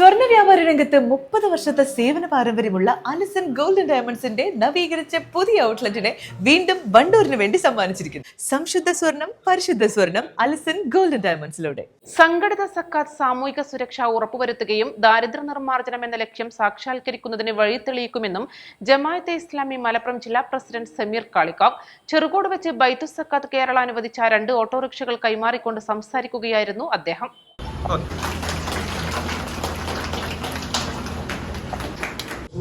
സ്വർണ വ്യാപാര രംഗത്ത് മുപ്പത് വർഷത്തെ സേവന പാരമ്പര്യമുള്ള അലിസൺ ഗോൾഡൻ ഡയമണ്ട്സിന്റെ നവീകരിച്ച പുതിയ ഔട്ട്ലെറ്റിനെ വീണ്ടും വണ്ടൂരിന് വേണ്ടി സമ്മാനിച്ചിരിക്കുന്നു. സംശുദ്ധ സ്വർണം പരിശുദ്ധ സ്വർണം അലിസൺ ഗോൾഡൻ ഡയമണ്ട്സിലൂടെ. സംഘടിത സക്കാത്ത് സാമൂഹിക സുരക്ഷ ഉറപ്പുവരുത്തുകയും ദാരിദ്ര്യ നിർമ്മാർജനം എന്ന ലക്ഷ്യം സാക്ഷാത്കരിക്കുന്നതിന് വഴി തെളിയിക്കുമെന്നും ജമാഅത്തെ ഇസ്ലാമി മലപ്പുറം ജില്ലാ പ്രസിഡന്റ് സമീർ കാളിക്കാവ് ചെറുകോട് വെച്ച് ബൈത്തു സക്കാത്ത് കേരള അനുവദിച്ച രണ്ട് ഓട്ടോറിക്ഷകൾ കൈമാറിക്കൊണ്ട് സംസാരിക്കുകയായിരുന്നു അദ്ദേഹം.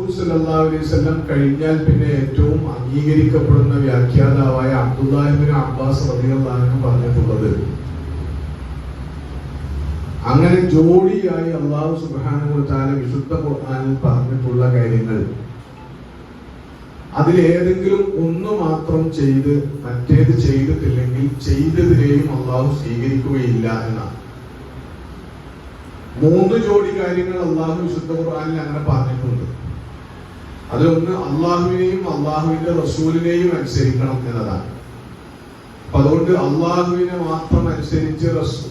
റസൂൽ അലൈഹി വസല്ലം കഴിഞ്ഞാൽ പിന്നെ ഏറ്റവും അംഗീകരിക്കപ്പെടുന്ന വ്യാഖ്യാതാവായ അബ്ദുല്ലാഹിബിൻ അബ്ബാസ് അൻഹു പറഞ്ഞിട്ടുള്ളത്. അങ്ങനെ ജോഡിയായി അള്ളാഹു സുബ്ഹാനഹു വ തആല വിശുദ്ധ ഖുർആനിൽ പറഞ്ഞിട്ടുള്ള കാര്യങ്ങൾ. അതിലേതെങ്കിലും ഒന്ന് മാത്രം ചെയ്ത് മറ്റേത് ചെയ്തിട്ടില്ലെങ്കിൽ ചെയ്തതിനെയും അള്ളാഹു സ്വീകരിക്കുകയില്ല എന്നാണ്. മൂന്ന് ജോഡി കാര്യങ്ങൾ അള്ളാഹു വിശുദ്ധ ഖുർആനിൽ അങ്ങനെ പറഞ്ഞിട്ടുണ്ട്. അതിലൊന്ന് അള്ളാഹുവിനെയും അള്ളാഹുവിന്റെ റസൂലിനെയും അനുസരിക്കണം എന്നതാണ്. അപ്പൊ അതുകൊണ്ട് അള്ളാഹുവിനെ മാത്രം അനുസരിച്ച് റസൂ-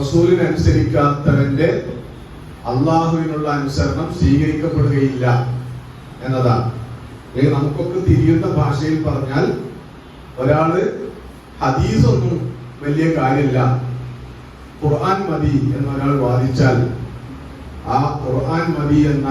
റസൂലിനെ അനുസരിക്കാത്തവന്റെ അള്ളാഹുവിനുള്ള അനുസരണം സ്വീകരിക്കപ്പെടുകയില്ല എന്നതാണ്. നമുക്കൊക്കെ തിരിയുന്ന ഭാഷയിൽ പറഞ്ഞാൽ ഒരാൾ ഹദീസ് ഒന്നും വലിയ കാര്യമില്ല ഖുർആൻ മതി എന്ന് ഒരാൾ വാദിച്ചാൽ ആ ഖുർആൻ മതി എന്ന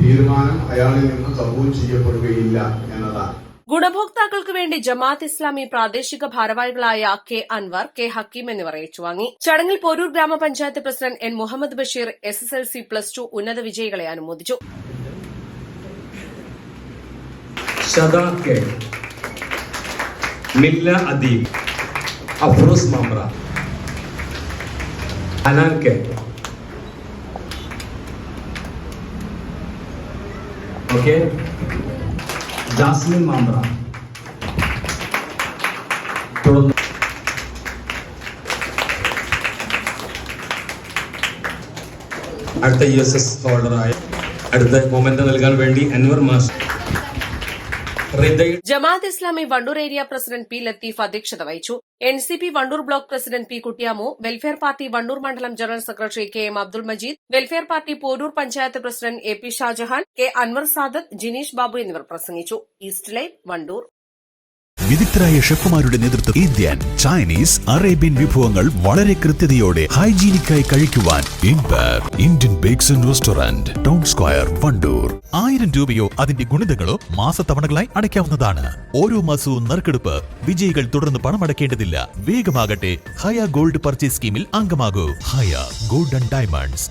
തീരുമാനം അയാളിൽ നിന്ന് കബൂൽ ചെയ്യപ്പെടുകയില്ല എന്നതാണ്. ഗുണഭോക്താക്കൾക്ക് വേണ്ടി ജമാഅത്ത് ഇസ്ലാമി പ്രാദേശിക ഭാരവാഹികളായ കെ അൻവർ കെ ഹക്കീം എന്നിവർ ഏറ്റുവാങ്ങി ചടങ്ങിൽ പോരൂർ ഗ്രാമപഞ്ചായത്ത് president N Muhammad Basheer S S L C plus two ഉന്നത വിജയികളെ അനുമോദിച്ചു. Milla Adeeb Afroz Mamra. Anan K. Okay Jasmine Mamra തുടർന്ന് അടുത്ത യു എസ് എസ് ഹോൾഡറായ അടുത്ത മൊമെന്റ് നൽകാൻ വേണ്ടി അൻവർ മാഷ് ഹൃദയ Jamaat Islami Wandoor area president P Latheef അധ്യക്ഷത വഹിച്ചു. N C P Wandoor block president P Kuttiyamu welfare party Wandoor മണ്ഡലം general secretary K M Abdul Majeed welfare party Poroor panchayat president A P Shajahan K Anwar Sadath Jineesh Babu എന്നിവർ പ്രസംഗിച്ചു. East live Wandoor. വിദഗ്ധരായ ഷെഫുമാരുടെ നേതൃത്വം Indian Chinese Arabian വിഭവങ്ങൾ വളരെ കൃത്യതയോടെ ഹൈജീനിക്കായി കഴിക്കുവാൻ Indian bakes and restaurant town square Wandoor. ആയിരം രൂപയോ അതിന്റെ ഗുണിതങ്ങളോ മാസത്തവണകളായി അടയ്ക്കാവുന്നതാണ്. ഓരോ മാസവും നറുക്കെടുപ്പ് വിജയികൾ തുടർന്ന് പണം പണമടയ്ക്കേണ്ടതില്ല വേഗമാകട്ടെ ഹയ ഗോൾഡ് പർച്ചേസ് സ്കീമിൽ അംഗമാകൂ. ഹയ ആൻഡ് ഡയമണ്ട്സ്.